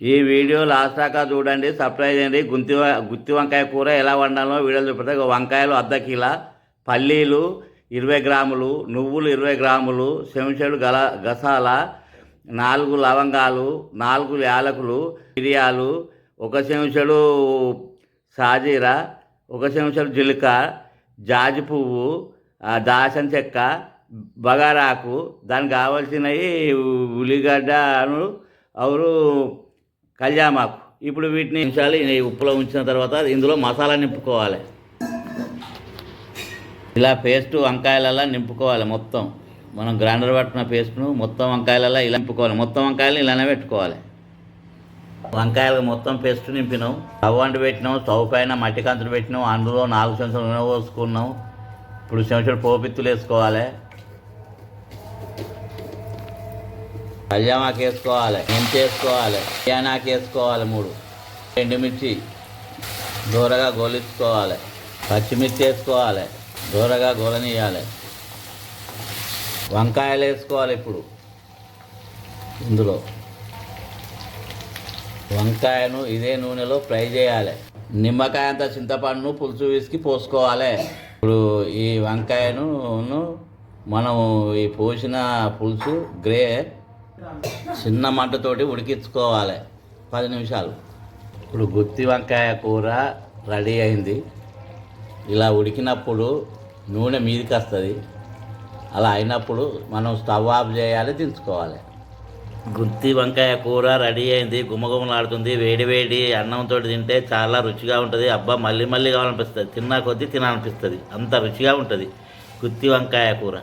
ఈ video last దాకా చూడండి సబ్స్క్రైబ్ చేయండి గుంతి గుత్తి వంకాయ కూర ఎలా వండాలో వీడియోలు చూపితే వంకాయలు అర్ధ కిలో పల్లీలు ఇరవై గ్రాములు నువ్వులు ఇరవై గ్రాములు చెంచాడు గల గసాల నాలుగు లవంగాలు నాలుగు యాలకులు మిరియాలు ఒక చెంచాడు సాజీరా ఒక చెంచాడు జిలుక జాజి పువ్వు దాసం చెక్క బగారాకు దానికి కావాల్సినవి ఉల్లిగడ్డను అవురు కళ్యామాకు ఇప్పుడు వీటిని ఉంచాలి ఉప్పులో ఉంచిన తర్వాత ఇందులో మసాలా నింపుకోవాలి. ఇలా పేస్ట్ వంకాయలలా నింపుకోవాలి మొత్తం. మనం గ్రైండర్ పట్టిన పేస్ట్ను మొత్తం వంకాయలలా ఇలా నింపుకోవాలి. మొత్తం వంకాయలు ఇలానే పెట్టుకోవాలి. వంకాయలు మొత్తం పేస్ట్ నింపినాం. స్టవ్ అంటు పెట్టినాం స్టవ్ పైన మట్టి కంచులు పెట్టినాం. అందులో నాలుగు చెంచాలు నూనె పోసుకున్నాం. ఇప్పుడు చెంచాడు పోపిత్తులు వేసుకోవాలి. కళ్యామాకు వేసుకోవాలి మెంతి వేసుకోవాలి బిర్యానాకు వేసుకోవాలి మూడు. ఎండుమిర్చి దూరగా గోలించుకోవాలి పచ్చిమిర్చి వేసుకోవాలి దూరగా గోలనియాలి వంకాయలు వేసుకోవాలి ఇప్పుడు. ఇందులో వంకాయను ఇదే నూనెలో ఫ్రై చేయాలి. నిమ్మకాయ అంత చింతపండును పులుసు విసికి పోసుకోవాలి. ఇప్పుడు ఈ వంకాయను మనము ఈ పోసిన పులుసు గ్రే చిన్న మంటతోటి ఉడికించుకోవాలి. పది నిమిషాలు. ఇప్పుడు గుత్తి వంకాయ కూర రెడీ అయింది. ఇలా ఉడికినప్పుడు నూనె మీదికి వస్తుంది. అలా అయినప్పుడు మనం స్టవ్ ఆఫ్ చేయాలి దించుకోవాలి. గుత్తి వంకాయ కూర రెడీ అయింది. గుమగుమలాడుతుంది. వేడి వేడి అన్నంతో తింటే చాలా రుచిగా ఉంటుంది. అబ్బా మళ్ళీ మళ్ళీ కావాలనిపిస్తుంది. తిన్నా కొద్దీ తినాలనిపిస్తుంది. అంత రుచిగా ఉంటుంది. గుత్తి వంకాయ కూర.